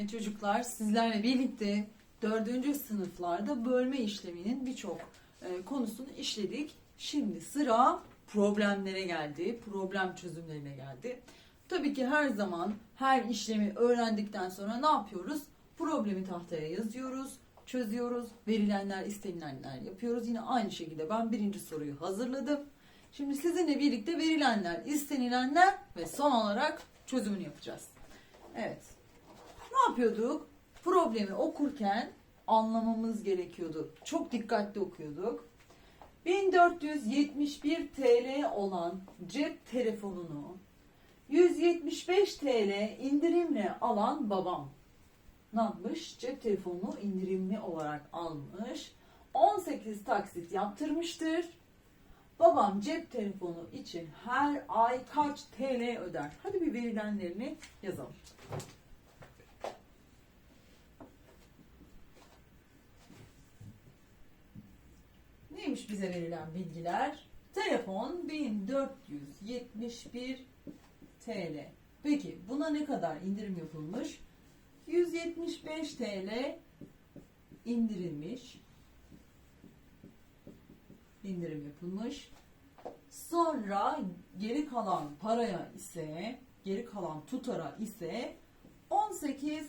Evet çocuklar sizlerle birlikte dördüncü sınıflarda bölme işleminin birçok e, konusunu işledik. Şimdi sıra problemlere geldi, problem çözümlerine geldi. Tabii ki her zaman her işlemi öğrendikten sonra ne yapıyoruz? Problemi tahtaya yazıyoruz, çözüyoruz, verilenler istenilenler yapıyoruz. Yine aynı şekilde ben birinci soruyu hazırladım. Şimdi sizinle birlikte verilenler, istenilenler ve son olarak çözümünü yapacağız. Evet. Ne yapıyorduk? Problemi okurken anlamamız gerekiyordu. Çok dikkatli okuyorduk. 1471 TL olan cep telefonunu 175 TL indirimle alan babam ne yapmış? Cep telefonunu indirimli olarak almış. 18 taksit yaptırmıştır. Babam cep telefonu için her ay kaç TL öder? Hadi bir verilenlerini yazalım. Neymiş bize verilen bilgiler? Telefon 1471 TL. Peki buna ne kadar indirim yapılmış? 175 TL indirilmiş. İndirim yapılmış. Sonra geri kalan paraya ise, geri kalan tutara ise 18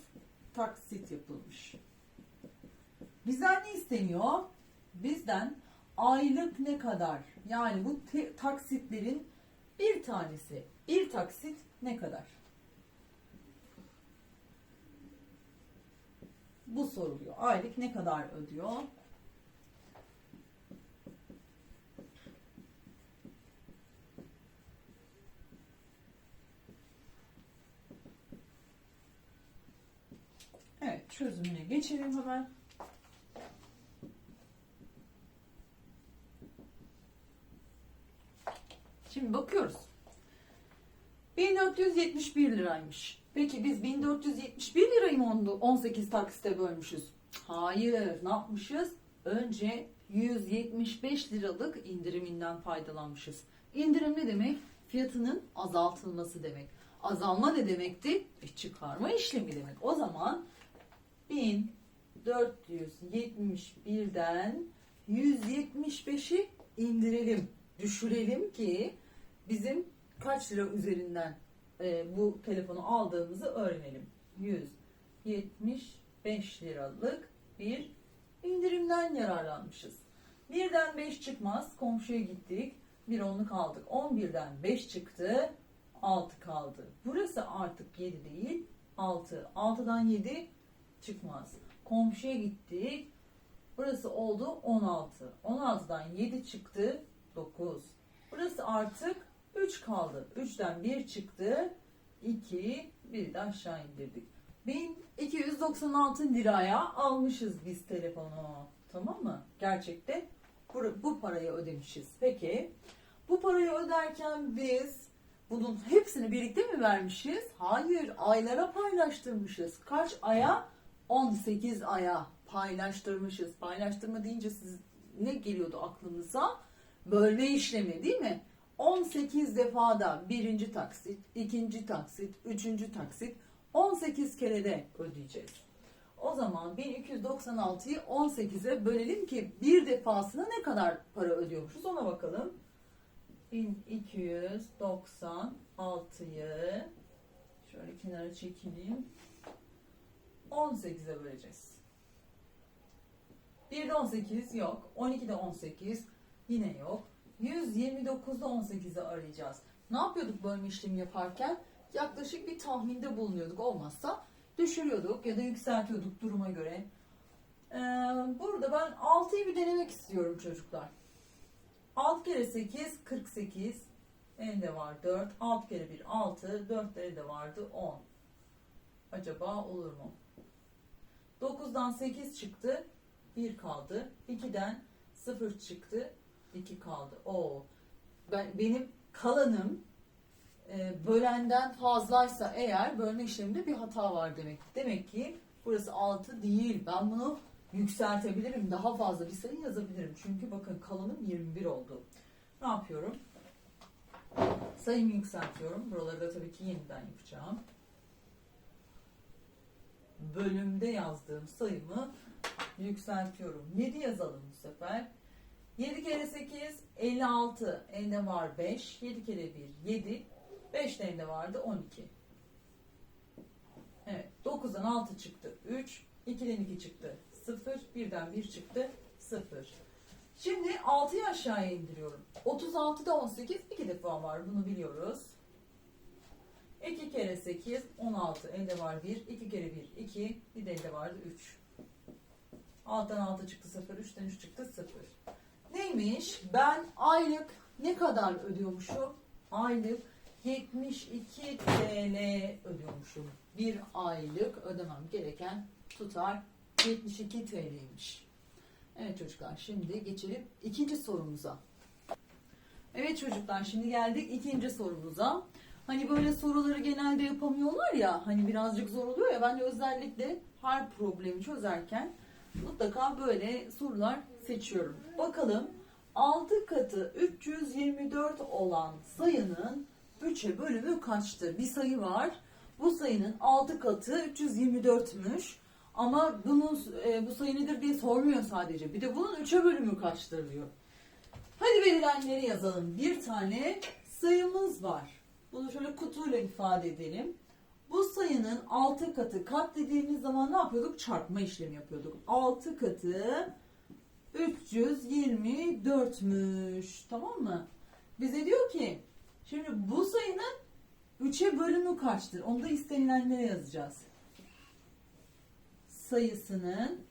taksit yapılmış. Bizden ne isteniyor? Bizden aylık ne kadar? Yani bu taksitlerin bir tanesi, bir taksit ne kadar? Bu soruluyor. Aylık ne kadar ödüyor? Evet, çözümüne geçelim hemen. Şimdi bakıyoruz. 1471 liraymış. Peki biz 1471 lirayı mı onu- 18 taksite bölmüşüz? Hayır. Ne yapmışız? Önce 175 liralık indiriminden faydalanmışız. İndirim ne demek? Fiyatının azaltılması demek. Azalma ne demekti? E, çıkarma işlemi demek. O zaman 1471'den 175'i indirelim, düşürelim ki bizim kaç lira üzerinden e, bu telefonu aldığımızı öğrenelim. 175 liralık bir indirimden yararlanmışız. Birden 5 çıkmaz. Komşuya gittik. Bir onluk aldık. 11'den 5 çıktı. 6 kaldı. Burası artık 7 değil. 6. 6'dan 7 çıkmaz. Komşuya gittik. Burası oldu 16. 16'dan 7 çıktı. 9. Burası artık 3 kaldı. 3'ten 1 çıktı. 2. Bir de aşağı indirdik. 1296 liraya almışız biz telefonu. Tamam mı? Gerçekte bu, bu parayı ödemişiz. Peki bu parayı öderken biz bunun hepsini birlikte mi vermişiz? Hayır, aylara paylaştırmışız. Kaç aya? 18 aya paylaştırmışız. Paylaştırma deyince siz ne geliyordu aklınıza? Bölme işlemi değil mi? 18 defada birinci taksit, ikinci taksit, üçüncü taksit 18 kere de ödeyeceğiz. O zaman 1296'yı 18'e bölelim ki bir defasına ne kadar para ödüyormuşuz ona bakalım. 1296'yı şöyle kenara çekeyim. 18'e böleceğiz. 1'de 18 yok. 12'de 18 yine yok. 129'da 18'i arayacağız. Ne yapıyorduk bölme işlemi yaparken? Yaklaşık bir tahminde bulunuyorduk. Olmazsa düşürüyorduk ya da yükseltiyorduk duruma göre. Ee, burada ben 6'yı bir denemek istiyorum çocuklar. 6 kere 8 48. Elde var 4. 6 kere 1 6. 4 de vardı 10. Acaba olur mu? 9'dan 8 çıktı. 1 kaldı. 2'den 0 çıktı. 2 kaldı. Oo. Ben, benim kalanım e, bölenden fazlaysa eğer bölme işleminde bir hata var demek. Demek ki burası 6 değil. Ben bunu yükseltebilirim. Daha fazla bir sayı yazabilirim. Çünkü bakın kalanım 21 oldu. Ne yapıyorum? Sayımı yükseltiyorum. Buraları da tabii ki yeniden yapacağım. bölümde yazdığım sayımı yükseltiyorum. 7 yazalım bu sefer. 7 kere 8 56. Elde var 5. 7 kere 1 7. 5 de elde vardı 12. Evet. 9'dan 6 çıktı 3. 2'den 2 çıktı 0. 1'den 1 çıktı 0. Şimdi 6'yı aşağıya indiriyorum. 36'da 18 iki defa var bunu biliyoruz. 2 kere 8 16 elde var 1. 2 kere 1 2. Bir de elde vardı 3. 6'dan 6 çıktı 0. 3'ten 3 çıktı 0. Neymiş? Ben aylık ne kadar ödüyormuşum? Aylık 72 TL ödüyormuşum. Bir aylık ödemem gereken tutar 72 TL'ymiş. Evet çocuklar şimdi geçelim ikinci sorumuza. Evet çocuklar şimdi geldik ikinci sorumuza. Hani böyle soruları genelde yapamıyorlar ya hani birazcık zor oluyor ya ben de özellikle her problemi çözerken mutlaka böyle sorular seçiyorum. Bakalım 6 katı 324 olan sayının 3'e bölümü kaçtır? Bir sayı var. Bu sayının 6 katı 324'müş. Ama bunun e, bu sayı nedir diye sormuyor sadece. Bir de bunun 3'e bölümü kaçtır diyor. Hadi verilenleri yazalım. Bir tane sayımız var. Bunu şöyle kutuyla ifade edelim. Bu sayının 6 katı kat dediğimiz zaman ne yapıyorduk? Çarpma işlemi yapıyorduk. 6 katı 324'müş. Tamam mı? Bize diyor ki şimdi bu sayının 3'e bölümü kaçtır? Onu da istenilenlere yazacağız. Sayısının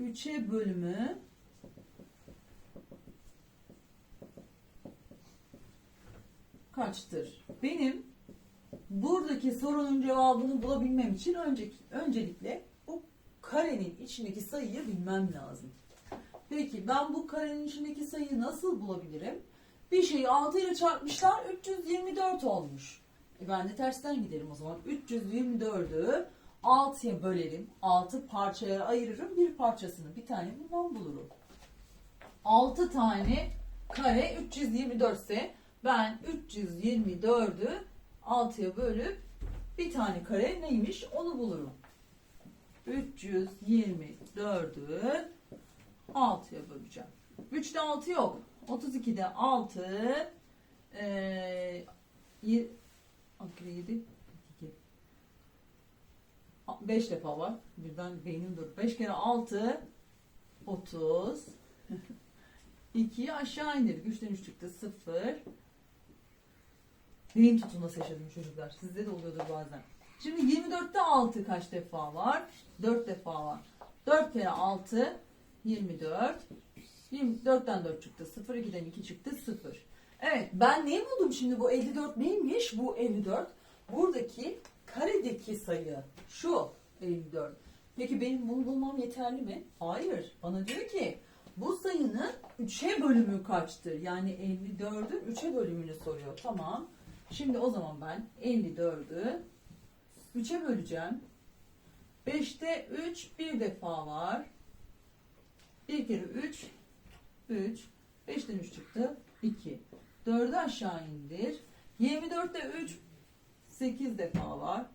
3'e bölümü kaçtır? Benim buradaki sorunun cevabını bulabilmem için önceki, öncelikle bu karenin içindeki sayıyı bilmem lazım. Peki ben bu karenin içindeki sayıyı nasıl bulabilirim? Bir şeyi 6 ile çarpmışlar 324 olmuş. E ben de tersten giderim o zaman. 324'ü 6'ya bölerim. 6 parçaya ayırırım. Bir parçasını bir tane bundan bulurum. 6 tane kare 324 ise ben 324'ü 6'ya bölüp bir tane kare neymiş onu bulurum. 324'ü 6'ya böleceğim. 3'te 6 yok. 32'de 6 eee 7 2 5 defa var. Birden beynim dur. 5 kere 6 30 2'yi aşağı indirdik. 3'ten 3 çıktı 0 Beyin tutulması yaşadım çocuklar. Sizde de oluyordur bazen. Şimdi 24'te 6 kaç defa var? 4 defa var. 4 kere 6 24. 24'ten 4 çıktı 0. 2'den 2 çıktı 0. Evet ben neyi buldum şimdi bu 54 neymiş? Bu 54 buradaki karedeki sayı şu 54. Peki benim bunu bulmam yeterli mi? Hayır. Bana diyor ki bu sayının 3'e bölümü kaçtır? Yani 54'ün 3'e bölümünü soruyor. Tamam. Şimdi o zaman ben 54'ü 3'e böleceğim. 5'te 3 bir defa var. 1 kere 3 3 5'ten 3 çıktı 2. 4'ü aşağı indir. 24'te 3 8 defa var.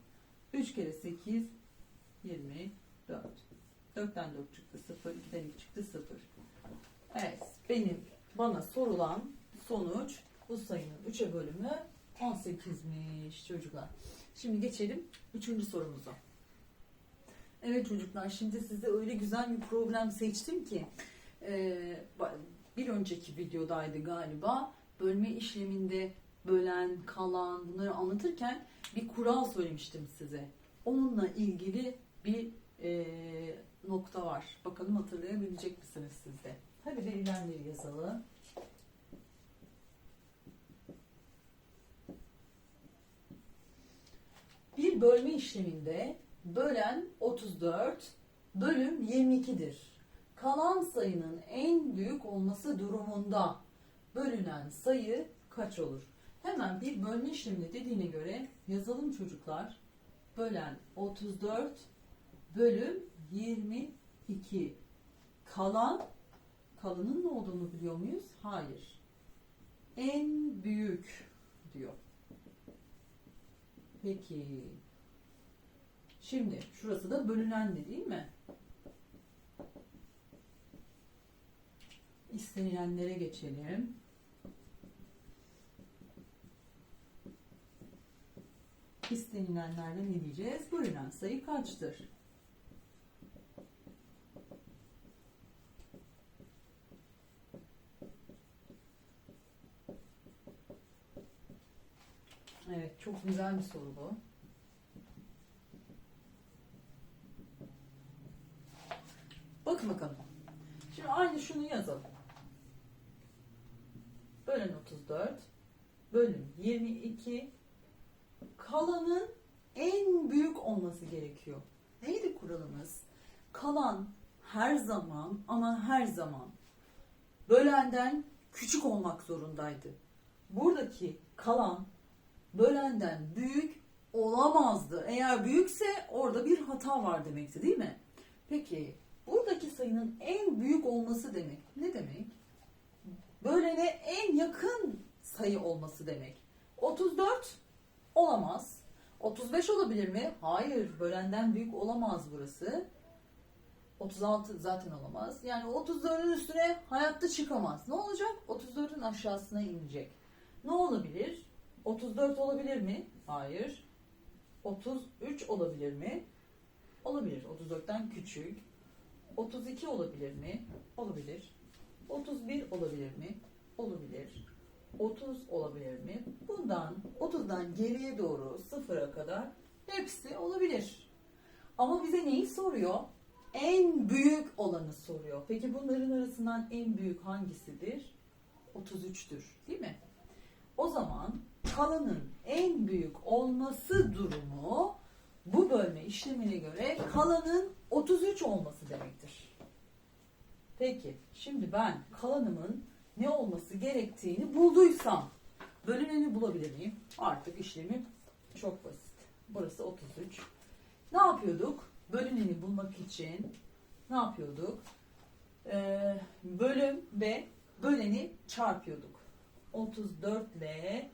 3 kere 8 24. 4'ten 4 çıktı 0. 2'den 2 çıktı 0. Evet benim bana sorulan sonuç bu sayının 3'e bölümü 18'miş çocuklar. Şimdi geçelim 3. sorumuza. Evet çocuklar şimdi size öyle güzel bir problem seçtim ki e, bir önceki videodaydı galiba bölme işleminde bölen, kalan bunları anlatırken bir kural söylemiştim size. Onunla ilgili bir e, nokta var. Bakalım hatırlayabilecek misiniz siz de? Hadi verilenleri yazalım. Bir bölme işleminde bölen 34, bölüm 22'dir. Kalan sayının en büyük olması durumunda bölünen sayı kaç olur? Hemen bir bölme işlemini dediğine göre yazalım çocuklar. Bölen 34 bölüm 22. Kalan kalanın ne olduğunu biliyor muyuz? Hayır. En büyük diyor. Peki. Şimdi şurası da bölünendi değil mi? İstenilenlere geçelim. İstenilenlerde ne diyeceğiz? Bölünen sayı kaçtır? Evet, çok güzel bir soru bu. Bakın bakalım. Şimdi aynı şunu yazalım. Bölün 34, bölüm 22, kalanın en büyük olması gerekiyor. Neydi kuralımız? Kalan her zaman ama her zaman bölenden küçük olmak zorundaydı. Buradaki kalan bölenden büyük olamazdı. Eğer büyükse orada bir hata var demekti değil mi? Peki buradaki sayının en büyük olması demek ne demek? Bölene en yakın sayı olması demek. 34 olamaz. 35 olabilir mi? Hayır, bölenden büyük olamaz burası. 36 zaten olamaz. Yani 34'ün üstüne hayatta çıkamaz. Ne olacak? 34'ün aşağısına inecek. Ne olabilir? 34 olabilir mi? Hayır. 33 olabilir mi? Olabilir. 34'ten küçük. 32 olabilir mi? Olabilir. 31 olabilir mi? Olabilir. 30 olabilir mi? Bundan 30'dan geriye doğru sıfıra kadar hepsi olabilir. Ama bize neyi soruyor? En büyük olanı soruyor. Peki bunların arasından en büyük hangisidir? 33'tür, değil mi? O zaman kalanın en büyük olması durumu bu bölme işlemine göre kalanın 33 olması demektir. Peki şimdi ben kalanımın ne olması gerektiğini bulduysam bölüneni bulabilir miyim? Artık işlemim çok basit. Burası 33. Ne yapıyorduk? Bölüneni bulmak için ne yapıyorduk? Ee, bölüm ve böleni çarpıyorduk. 34 ile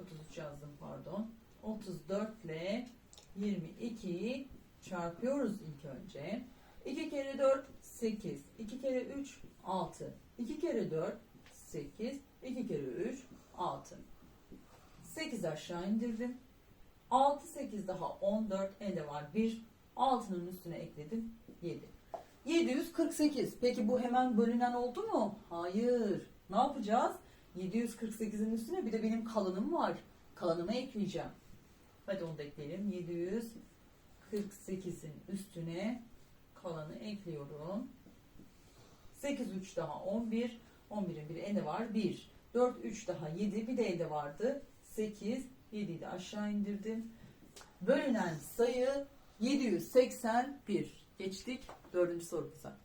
33 yazdım pardon. 34 ile 22'yi çarpıyoruz ilk önce. 2 kere 4 8. 2 kere 3 6. 2 kere 4 8. 2 kere 3 6. 8 aşağı indirdim. 6 8 daha 14 elde var 1. 6'nın üstüne ekledim 7. 748. Peki bu hemen bölünen oldu mu? Hayır. Ne yapacağız? 748'in üstüne bir de benim kalanım var. Kalanımı ekleyeceğim. Hadi onu da ekleyelim. 748'in üstüne kalanı ekliyorum. 8 3 daha 11. 11'in bir elde var 1. 4 3 daha 7 bir de elde vardı. 8 7'yi de aşağı indirdim. Bölünen sayı 781. Geçtik dördüncü sorumuza.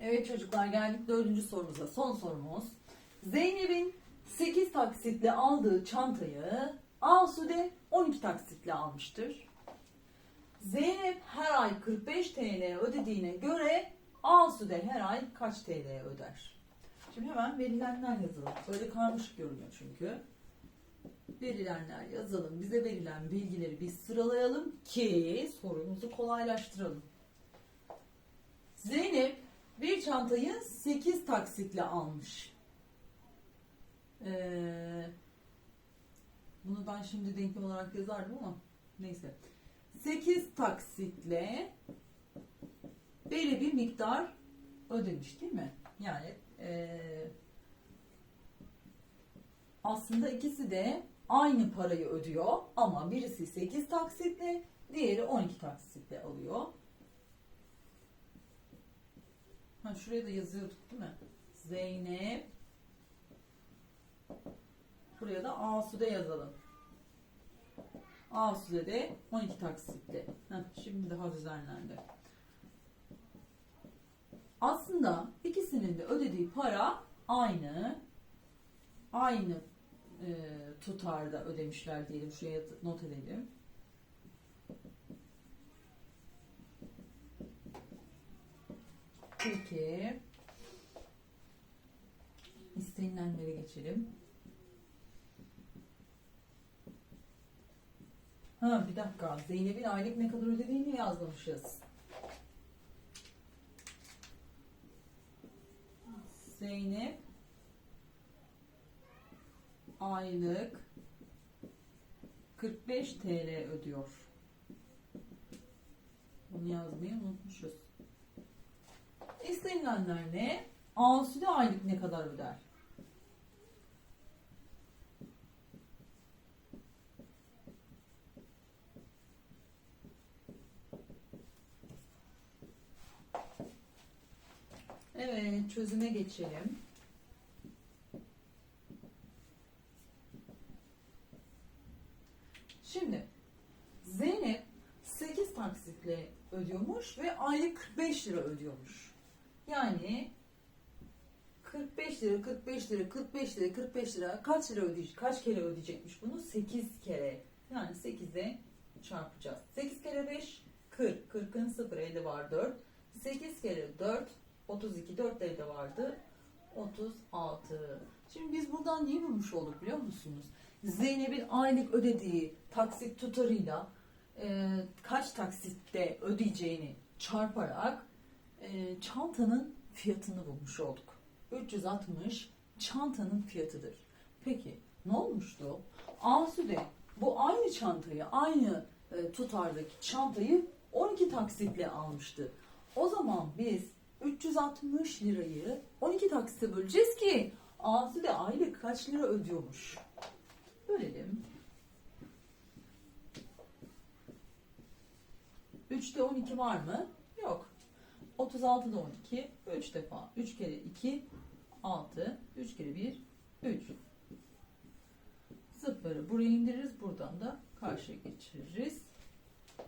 Evet çocuklar geldik dördüncü sorumuza. Son sorumuz. Zeynep'in 8 taksitle aldığı çantayı Asude 12 taksitle almıştır. Zeynep her ay 45 TL ödediğine göre Asude her ay kaç TL öder? Şimdi hemen verilenler yazalım. Böyle karmaşık görünüyor çünkü. Verilenler yazalım. Bize verilen bilgileri bir sıralayalım ki sorumuzu kolaylaştıralım. Zeynep bir çantayı 8 taksitle almış. Ee, bunu ben şimdi denklem olarak yazardım ama neyse. 8 taksitle belli bir miktar ödemiş değil mi? Yani ee, aslında ikisi de aynı parayı ödüyor ama birisi 8 taksitle diğeri 12 taksitle alıyor. Ha, şuraya da yazıyorduk değil mi? Zeynep Buraya da Asude yazalım. Asude de 12 taksitle. Heh, şimdi daha düzenlendi. Aslında ikisinin de ödediği para aynı. Aynı e, tutarda ödemişler diyelim. Şuraya not edelim. Peki. İstenilenlere geçelim. Ha bir dakika. Zeynep'in aylık ne kadar ödediğini yazmamışız. Zeynep aylık 45 TL ödüyor. Bunu yazmayı unutmuşuz. İstenilenler ne? Asude aylık ne kadar öder? Çözüme geçelim. Şimdi Zeynep 8 taksitle ödüyormuş ve aylık 45 lira ödüyormuş. Yani 45 lira, 45 lira, 45 lira, 45 lira kaç lira ödeyecek? Kaç kere ödeyecekmiş bunu? 8 kere. Yani 8'e çarpacağız. 8 kere 5 40. 40'ın 0 elde var 4. 8 kere 4 32. 4 elde vardı. 36. Şimdi biz buradan neyi bulmuş olduk biliyor musunuz? Zeynep'in aylık ödediği taksit tutarıyla e, kaç taksitte ödeyeceğini çarparak e, çantanın fiyatını bulmuş olduk. 360 çantanın fiyatıdır. Peki ne olmuştu? Asude bu aynı çantayı, aynı e, tutardaki çantayı 12 taksitle almıştı. O zaman biz 360 lirayı 12 taksite böleceğiz ki Asude aylık kaç lira ödüyormuş? Bölelim. 3'te 12 var mı? Yok. 36'da 12. 3 defa. 3 kere 2 6. 3 kere 1 3. Sıfırı buraya indiririz. Buradan da karşıya geçiririz.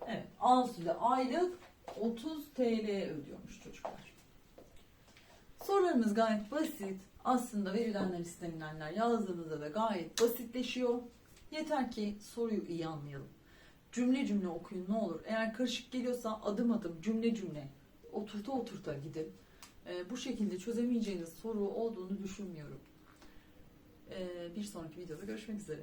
Evet. Asude aylık 30 TL ödüyormuş çocuklar. Sorularımız gayet basit. Aslında verilenler istenilenler yazdığınızda da gayet basitleşiyor. Yeter ki soruyu iyi anlayalım. Cümle cümle okuyun ne olur. Eğer karışık geliyorsa adım adım cümle cümle oturta oturta gidin. Ee, bu şekilde çözemeyeceğiniz soru olduğunu düşünmüyorum. Ee, bir sonraki videoda görüşmek üzere.